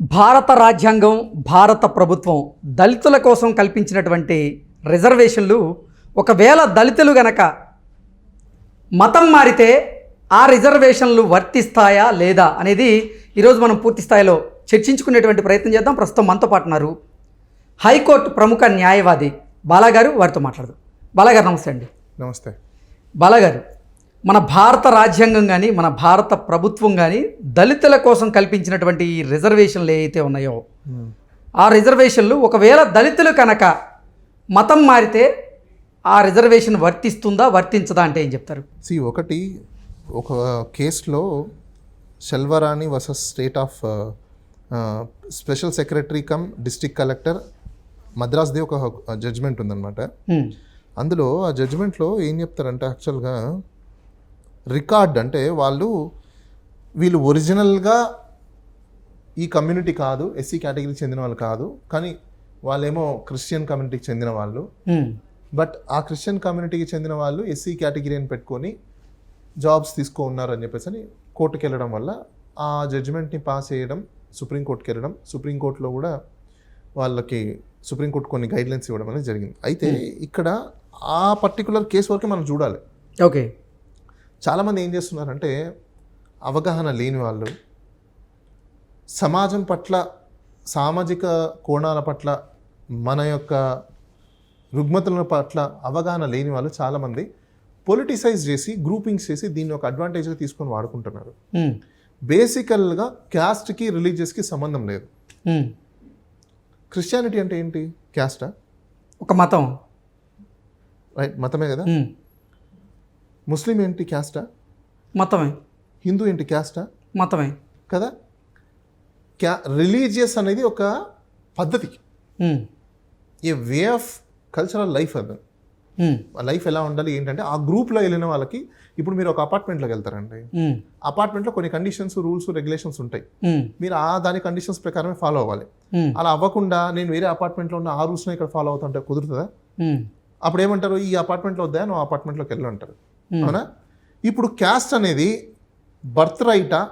భారత రాజ్యాంగం భారత ప్రభుత్వం దళితుల కోసం కల్పించినటువంటి రిజర్వేషన్లు ఒకవేళ దళితులు గనక మతం మారితే ఆ రిజర్వేషన్లు వర్తిస్తాయా లేదా అనేది ఈరోజు మనం పూర్తి స్థాయిలో చర్చించుకునేటువంటి ప్రయత్నం చేద్దాం. ప్రస్తుతం మనతో పాటు ఉన్నారు హైకోర్టు ప్రముఖ న్యాయవాది బాలాగారు. వారితో మాట్లాడదాం. బాలాగారు నమస్తే అండి. నమస్తే. బాలాగారు మన భారత రాజ్యాంగం కానీ మన భారత ప్రభుత్వం కానీ దళితుల కోసం కల్పించినటువంటి ఈ రిజర్వేషన్లు ఏవైతే ఉన్నాయో ఆ రిజర్వేషన్లు ఒకవేళ దళితులు కనుక మతం మారితే ఆ రిజర్వేషన్ వర్తిస్తుందా వర్తించదా అంటే ఏం చెప్తారు? సి ఒకటి ఒక కేసులో Selvarani versus state of special secretary cum district collector మద్రాస్ది ఒక జడ్జ్మెంట్ ఉందన్నమాట. అందులో ఆ జడ్జ్మెంట్లో ఏం చెప్తారంటే యాక్చువల్గా రికార్డ్ అంటే వాళ్ళు వీళ్ళు ఒరిజినల్గా ఈ కమ్యూనిటీ కాదు ఎస్సీ కేటగిరీకి చెందిన వాళ్ళు కాదు కానీ వాళ్ళేమో క్రిస్టియన్ కమ్యూనిటీకి చెందిన వాళ్ళు. హ్మ్. బట్ ఆ క్రిస్టియన్ కమ్యూనిటీకి చెందిన వాళ్ళు ఎస్సీ కేటగిరీ అని పెట్టుకొని జాబ్స్ తీసుకో ఉన్నారు అని చెప్పేసి అని కోర్టుకి వెళ్ళడం వల్ల ఆ జడ్జిమెంట్ని పాస్ చేయడం సుప్రీంకోర్టుకి వెళ్ళడం సుప్రీంకోర్టులో కూడా వాళ్ళకి సుప్రీంకోర్టు కొన్ని గైడ్లైన్స్ ఇవ్వడం అనేది జరిగింది. అయితే ఇక్కడ ఆ పర్టికులర్ కేసు వరకు మనం చూడాలి. ఓకే చాలామంది ఏం చేస్తున్నారంటే అవగాహన లేని వాళ్ళు సమాజం పట్ల సామాజిక కోణాల పట్ల మన యొక్క రుగ్మతల పట్ల అవగాహన లేని వాళ్ళు చాలామంది పొలిటిసైజ్ చేసి గ్రూపింగ్స్ చేసి దీన్ని ఒక అడ్వాంటేజ్గా తీసుకొని వాడుకుంటున్నారు. బేసికల్గా క్యాస్ట్కి రిలీజియస్కి సంబంధం లేదు. క్రిస్టియానిటీ అంటే ఏంటి క్యాస్టా ఒక మతం రైట్ మతమే కదా. ముస్లిం ఏంటి క్యాస్టా? మతమే. హిందూ ఏంటి క్యాస్టా? మతమే. కదా? క్యా రిలీజియస్ అనేది ఒక పద్ధతి. A way of cultural life అది. లైఫ్ ఎలా ఉండాలి ఏంటంటే ఆ గ్రూప్లో వెళ్ళిన వాళ్ళకి ఇప్పుడు మీరు ఒక అపార్ట్మెంట్లోకి వెళ్తారండి. అపార్ట్మెంట్లో కొన్ని కండిషన్స్ రూల్స్ రెగ్యులేషన్స్ ఉంటాయి. మీరు ఆ దాని కండిషన్స్ ప్రకారమే ఫాలో అవ్వాలి. అలా అవ్వకుండా నేను వేరే అపార్ట్మెంట్లో ఉన్న ఆ రూల్స్ని ఇక్కడ ఫాలో అవుతుంటే కుదురుతుందా. అప్పుడు ఏమంటారు ఈ అపార్ట్మెంట్లో వద్దా? నువ్వు అపార్ట్మెంట్లోకి వెళ్ళు అంటారు. Hmm. అవునా? ఇప్పుడు క్యాస్ట్ అనేది బర్త్ రైటా?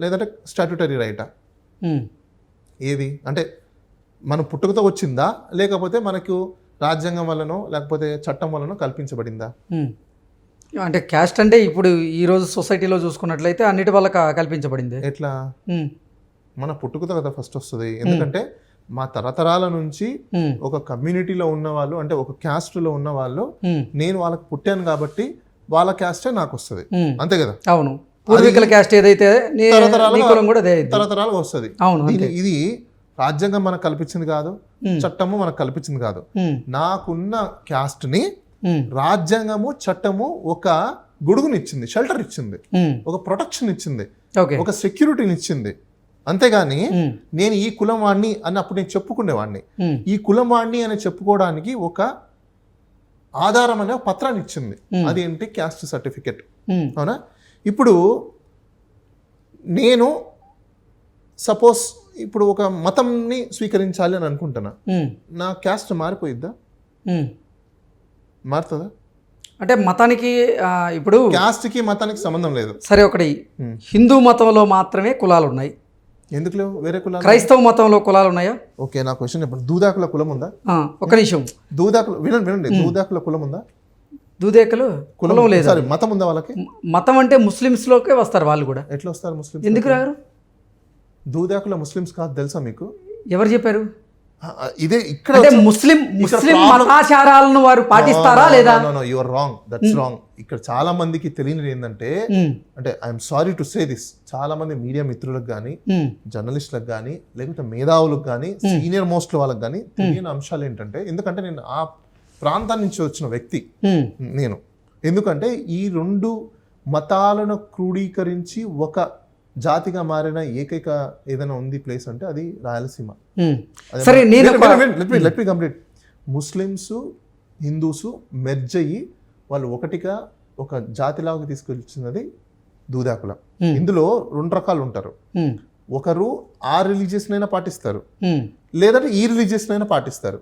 లేదంటే స్టాట్యుటరీ రైటా? హ్మ్. ఏది? అంటే మన పుట్టుకతో వచ్చిందా? లేకపోతే మనకు రాజ్యాంగం వల్లనో లేకపోతే చట్టం వల్లనో కల్పించబడిందా? మ్మ్. అంటే క్యాస్ట్ అంటే ఇప్పుడు ఈ రోజు సొసైటీలో చూసుకున్నట్లయితే అన్నిటి వల్ల కల్పించబడింది. ఎట్లా. మన పుట్టుకతో కదా ఫస్ట్ వస్తుంది. ఎందుకంటే మా తరతరాల నుంచి. ఒక కమ్యూనిటీలో ఉన్న వాళ్ళు అంటే ఒక క్యాస్ట్లో ఉన్న వాళ్ళు. నేను వాళ్ళకి పుట్టాను కాబట్టి వాళ్ళ క్యాస్టే నాకు వస్తుంది. అంతే కదా అవును పూర్వీకుల క్యాస్ట్ ఏదైతే నీ తరతరాలుగా- నీ వస్తుంది అవును ఇది రాజ్యాంగం మనకు కల్పించింది కాదు. చట్టము మనకు కల్పించింది కాదు. నాకున్న క్యాస్ట్ని మ్మ్. రాజ్యాంగము చట్టము ఒక గొడుగునిచ్చింది షెల్టర్ ఇచ్చింది. ఒక ప్రొటెక్షన్ ఇచ్చింది ఓకే ఒక సెక్యూరిటీని ఇచ్చింది అంతేగాని. నేను ఈ కులం వాడిని అని అప్పుడు నేను చెప్పుకునేవాడిని. ఈ కులం వాడిని అని చెప్పుకోవడానికి ఒక ఆధారం అనే ఒక పత్రాన్ని ఇచ్చింది. అదేంటి క్యాస్ట్ సర్టిఫికెట్. అవునా ఇప్పుడు నేను సపోజ్ ఇప్పుడు ఒక మతంని స్వీకరించాలి అని అనుకుంటున్నా. నా క్యాస్ట్ మారిపోయిద్దా. మారుతుందా అంటే మతానికి ఇప్పుడు క్యాస్ట్కి మతానికి సంబంధం లేదు సరే ఒకటి. హిందూ మతంలో మాత్రమే కులాలు ఉన్నాయి ఎందుకు లేవు? వేరే కులాలు? క్రైస్తవ మతంలో కులాలు ఉన్నాయా? ఓకే నా క్వశ్చన్ ఇప్పుడు దూదాకుల కులం ఉందా? ఒక నిమిషం. దూదాకుల వినండి వినండి. దూదాకుల కులం ఉందా? దూదేకలు కులం లేదు? సారీ మతం ఉందా వాళ్ళకి? మతం అంటే ముస్లిమ్స్లోకే వస్తారు వాళ్ళు కూడా. ఎట్లా వస్తారు ముస్లిమ్స్ ఎందుకు రారు? దూదాకుల ముస్లిమ్స్ కాదు తెలుసా మీకు? ఎవరు చెప్పారు? ఇదే ఇక్కడ ముస్లిం ముస్లిం మతాచారాలను వారు పాటిస్తారా లేదా? యువర్ రాంగ్ దట్స్ రాంగ్ ఇక్కడ చాలా మందికి తెలియనిది ఏంటంటే మ్మ్. అంటే I'm sorry to say this చాలా మంది మీడియా మిత్రులకు కానీ మ్మ్. జర్నలిస్టులకు కానీ లేకపోతే మేధావులకు కానీ సీనియర్ మోస్ట్ వాళ్ళకి కానీ తెలియని అంశాలు ఏంటంటే ఎందుకంటే నేను ఆ ప్రాంతం నుంచి వచ్చిన వ్యక్తి. నేను. ఎందుకంటే ఈ రెండు మతాలను క్రోడీకరించి ఒక జాతిగా మారిన ఏకైక ఏదైనా ఉంది ప్లేస్ అంటే అది రాయలసీమ. అదే సరే నేను complete. ముస్లిమ్స్ హిందూస్ మెర్జ్ అయ్యి వాళ్ళు ఒకటిగా ఒక జాతిలాగా తీసుకొచ్చినది దూదాకుల Hmm. ఇందులో రెండు రకాలు ఉంటారు మ్మ్. ఒకరు ఆ రిలీజియస్ నైనా పాటిస్తారు. లేదంటే ఈ రిలీజియస్ నైనా పాటిస్తారు.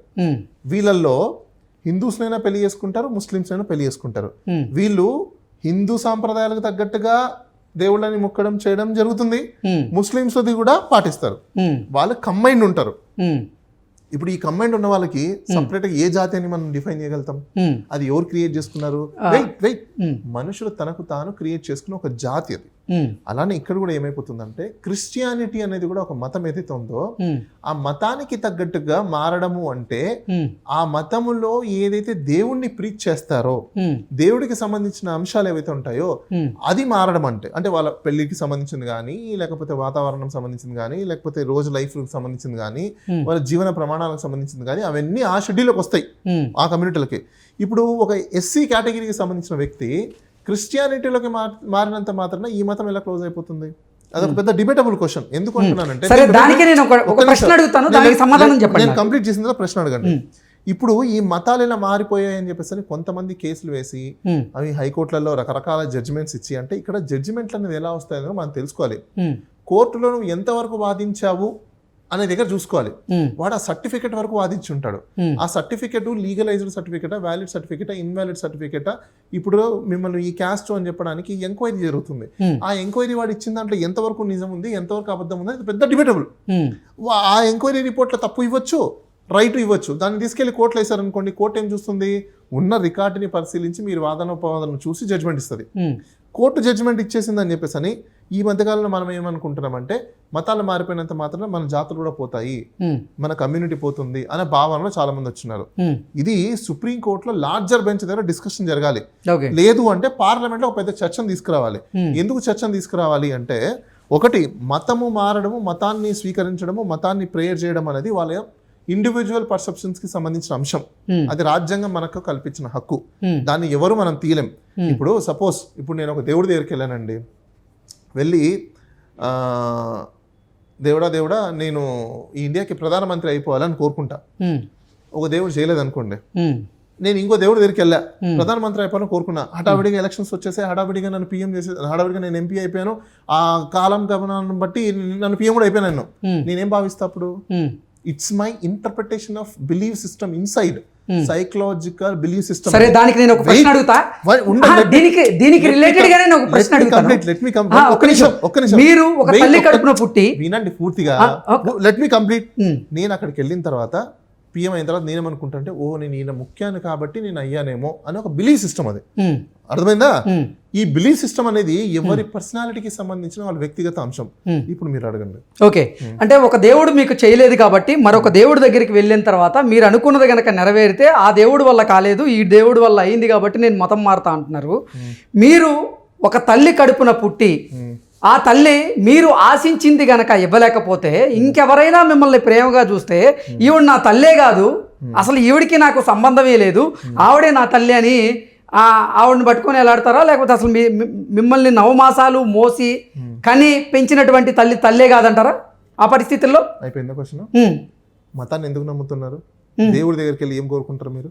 వీళ్ళల్లో హిందూస్నైనా పెళ్ళి చేసుకుంటారు ముస్లిమ్స్ అయినా పెళ్ళి చేసుకుంటారు. వీళ్ళు హిందూ సాంప్రదాయాలకు తగ్గట్టుగా దేవుళ్ళని మొక్కడం చేయడం జరుగుతుంది. ఉమ్, ముస్లిమ్స్ అది కూడా పాటిస్తారు. వాళ్ళు కంబైండ్ ఉంటారు. ఇప్పుడు ఈ కంబైండ్ ఉన్న వాళ్ళకి సపరేట్గా ఏ జాతి అని మనం డిఫైన్ చేయగలుగుతాం? అది ఎవరు క్రియేట్ చేసుకున్నారు? వెయిట్ వెయిట్ ఉమ్, మనుషులు తనకు తాను క్రియేట్ చేసుకున్న ఒక జాతి అది. అలానే ఇక్కడ కూడా ఏమైపోతుందంటే క్రిస్టియానిటీ అనేది కూడా ఒక మతం ఏదైతే ఉందో ఉమ్, ఆ మతానికి తగ్గట్టుగా మారడము అంటే ఉమ్, ఆ మతములో ఏదైతే దేవుణ్ణి ప్రీచ్ చేస్తారో దేవుడికి సంబంధించిన అంశాలు ఏవైతే ఉంటాయో అది మారడం అంటే అంటే వాళ్ళ పెళ్ళికి సంబంధించింది కానీ లేకపోతే వాతావరణం సంబంధించింది కానీ లేకపోతే రోజు లైఫ్ సంబంధించింది కానీ Hmm. వాళ్ళ జీవన ప్రమాణాలకు సంబంధించింది కానీ అవన్నీ ఆ షెడ్యూల్లోకి వస్తాయి ఆ కమ్యూనిటీలకి. ఇప్పుడు ఒక ఎస్సీ కేటగిరీకి సంబంధించిన వ్యక్తి క్రిస్టియానిటీలోకి మార్- మారినంత మాత్రాన ఈ మతం ఎలా క్లోజ్ అయిపోతుంది? అదొక పెద్ద డిబేటబుల్ క్వశ్చన్. ఎందుకు అంటున్నానంటే సరే దానికి నేను ఒక ప్రశ్న. అడుగుతాను దానికి సమాధానం చెప్పండి. నేను. కంప్లీట్ చేసిన తర్వాత ప్రశ్న అడగండి. ఇప్పుడు ఈ మతాలు ఇలా మారిపోయాయి అని చెప్పేసి కొంతమంది కేసులు వేసి అవి హైకోర్టులలో రకరకాల జడ్జిమెంట్స్ ఇచ్చి అంటే ఇక్కడ జడ్జిమెంట్లు అనేది ఎలా వస్తాయో మనం తెలుసుకోవాలి. కోర్టులో నువ్వు ఎంతవరకు వాదించావు? అనే దగ్గర చూసుకోవాలి. వాడు ఆ సర్టిఫికెట్ వరకు వాదించి ఉంటాడు ఆ certificate legalized certificate valid certificate invalid certificate? ఇప్పుడు మిమ్మల్ని ఈ క్యాస్ట్ అని చెప్పడానికి ఎంక్వైరీ జరుగుతుంది. ఆ ఎంక్వైరీ వాడు ఇచ్చిన దాంట్లో ఎంతవరకు నిజం ఉంది ఎంతవరకు అబద్ధం ఉంది అది పెద్ద డిబేటబుల్ ఆ ఎంక్వైరీ రిపోర్ట్లో తప్పు ఇవ్వచ్చు రైట్ ఇవ్వచ్చు. దాన్ని తీసుకెళ్ళి కోర్టులో వేశారనుకోండి కోర్టు ఏం చూస్తుంది? ఉన్న రికార్డుని పరిశీలించి మీరు వాదనోపవాదన చూసి జడ్జ్మెంట్ ఇస్తుంది. కోర్టు జడ్జ్మెంట్ ఇచ్చేసిందని చెప్పేసి అని ఈ మధ్యకాలంలో మనం ఏమనుకుంటున్నామంటే మతాలు మారిపోయినంత మాత్రం మన జాతులు కూడా పోతాయి. మన కమ్యూనిటీ పోతుంది అనే భావనలో చాలా మంది వచ్చినారు ఇది సుప్రీం కోర్టులో లార్జర్ బెంచ్ దగ్గర డిస్కషన్ జరగాలి. లేదు అంటే పార్లమెంట్లో ఒక పెద్ద చర్చను తీసుకురావాలి. ఎందుకు చర్చను తీసుకురావాలి అంటే ఒకటి మతము మారడము మతాన్ని స్వీకరించడము మతాన్ని ప్రేయర్ చేయడం అనేది వాళ్ళ ఇండివిజువల్ పర్సెప్షన్స్కి సంబంధించిన అంశం. అది రాజ్యాంగం మనకు కల్పించిన హక్కు. దాన్ని ఎవరు మనం తీయలేం. ఇప్పుడు సపోజ్ ఇప్పుడు నేను ఒక దేవుడి దగ్గరికి వెళ్ళానండి. వెళ్ళి దేవుడా దేవుడా నేను ఈ ఇండియాకి ప్రధానమంత్రి అయిపోవాలని కోరుకుంటా. ఒక దేవుడు చేయలేదు అనుకోండి. నేను ఇంకో దేవుడి దగ్గరికి వెళ్ళా. ప్రధానమంత్రి అయిపోవాలని కోరుకున్నా. హడావిడిగా ఎలక్షన్స్ వచ్చేసాయి. హడావిడిగా నన్ను పీఎం చేసే హడావిడిగా నేను ఎంపీ అయిపోయాను. ఆ కాలం గమనాన్ని బట్టి నన్ను పీఎం కూడా అయిపోయాను నేను. నేనేం భావిస్తా అప్పుడు? It's my interpretation of belief system inside. Psychological belief system సరే దానికి నేను ఒక ప్రశ్న అడుగుతా? దీనికి దీనికి రిలేటెడ్ గానే నేను ఒక ప్రశ్న అడుగుతాను. లెట్ మీ ఆ, ఒక్క నిమిషం. ఒక్క నిమిషం. మీరు ఒక తల్లి కడుపున పుట్టి వినండి పూర్తిగా. ఒక- లెట్ మీ కంప్లీట్ నేను అక్కడికి వెళ్ళిన తర్వాత పిఎం అయిన తర్వాత నేనేమనుకుంటా ఓ నేను ఈయన ముఖ్యాన్ని కాబట్టి నేను అయ్యానేమో అని ఒక బిలీవ్ సిస్టమ్ అది. ఉమ్, అర్థమైందా? ఉమ్, ఈ బిలీవ్ సిస్టమ్ అనేది ఎవరి పర్సనాలిటీకి సంబంధించిన వాళ్ళ వ్యక్తిగత అంశం. Hmm. ఇప్పుడు మీరు అడగండి. ఓకే అంటే ఒక దేవుడు మీకు చేయలేదు కాబట్టి మరొక దేవుడి దగ్గరికి వెళ్ళిన తర్వాత మీరు అనుకున్నది కనుక నెరవేరితే ఆ దేవుడు వల్ల కాలేదు ఈ దేవుడు వల్ల అయింది కాబట్టి నేను మతం మారుతా అంటున్నారు. మీరు ఒక తల్లి కడుపున పుట్టి ఆ తల్లి మీరు ఆశించింది గనక ఇవ్వలేకపోతే ఇంకెవరైనా మిమ్మల్ని ప్రేమగా చూస్తే ఈవిడ నా తల్లే కాదు అసలు ఈవిడికి నాకు సంబంధమే లేదు ఆవిడే నా తల్లి అని ఆవిడని పట్టుకొని ఎలాడతారా? లేకపోతే అసలు మీ మిమ్మల్ని నవమాసాలు మోసి కని పెంచినటువంటి తల్లి తల్లే కాదంటారా? ఆ పరిస్థితుల్లో? అయిపోయిందా క్వశ్చన్? మతాన్ని ఎందుకు నమ్ముతున్నారు? దేవుడి దగ్గరికి వెళ్ళి ఏం కోరుకుంటారు మీరు?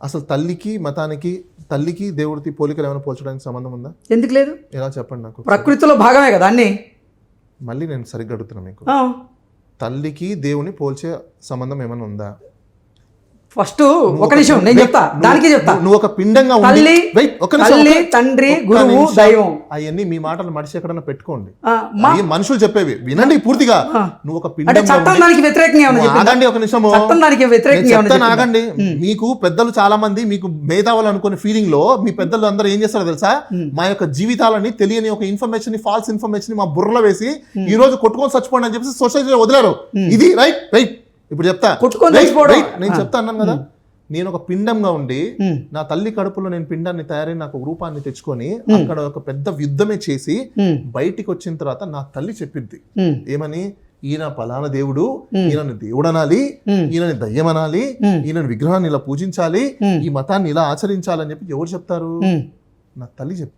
అసలు తల్లికి మతానికి తల్లికి దేవుడికి పోలికలు ఏమైనా పోల్చడానికి సంబంధం ఉందా? ఎందుకు లేదు? ఎలా చెప్పండి నాకు ప్రకృతిలో భాగమే కదా అన్ని. మళ్ళీ నేను సరిగ్గా అడుగుతున్నా మీకు. తల్లికి దేవుని పోల్చే సంబంధం ఏమైనా ఉందా? ఫస్ట్ ఒక నిమిషం నేను చెప్తా దానికి చెప్తా. నువ్వు ఒక పిండంగా తల్లి నిమిషం, తల్లి తండ్రి గురువు నిమిషం. దైవం. అవన్నీ మీ మాటలు మడిచి ఎక్కడన్నా పెట్టుకోండి మనుషులు చెప్పేవి. వినండి పూర్తిగా. నువ్వు ఒక పిండంగా చట్టం దానికి వ్యతిరేకంగా? ఆగండి ఒక నిమిషము. చట్టం దానికి వ్యతిరేకంగా? ఆగండి. మీకు పెద్దలు చాలా మంది మీకు మేధావులు అనుకునే ఫీలింగ్లో మీ పెద్దలు అందరూ ఏం చేస్తారో తెలుసా? మా యొక్క జీవితాలని తెలియని ఒక ఇన్ఫర్మేషన్ ఫాల్స్ ఇన్ఫర్మేషన్ మా బుర్రలో వేసి ఈ రోజు కొట్టుకొని చచ్చిపోండి అని చెప్పేసి సొసైటీలో వదిలేరు. ఇది రైట్? రైట్. ఇప్పుడు చెప్తా. నేను చెప్తా అన్నాను కదా. నేను ఒక పిండంగా ఉండి నా తల్లి కడుపులో నేను పిండాన్ని తయారై నాకు రూపాన్ని తెచ్చుకొని అక్కడ ఒక పెద్ద యుద్ధమే చేసి బయటికి వచ్చిన తర్వాత నా తల్లి చెప్పింది ఏమని? ఈయన పలానా దేవుడు ఈయనని దేవుడు అనాలి. ఈయనని దయ్యం అనాలి. ఈయనని విగ్రహాన్ని ఇలా పూజించాలి. ఈ మతాన్ని ఇలా ఆచరించాలని చెప్పి ఎవరు చెప్తారు. నా తల్లి చెప్తారు.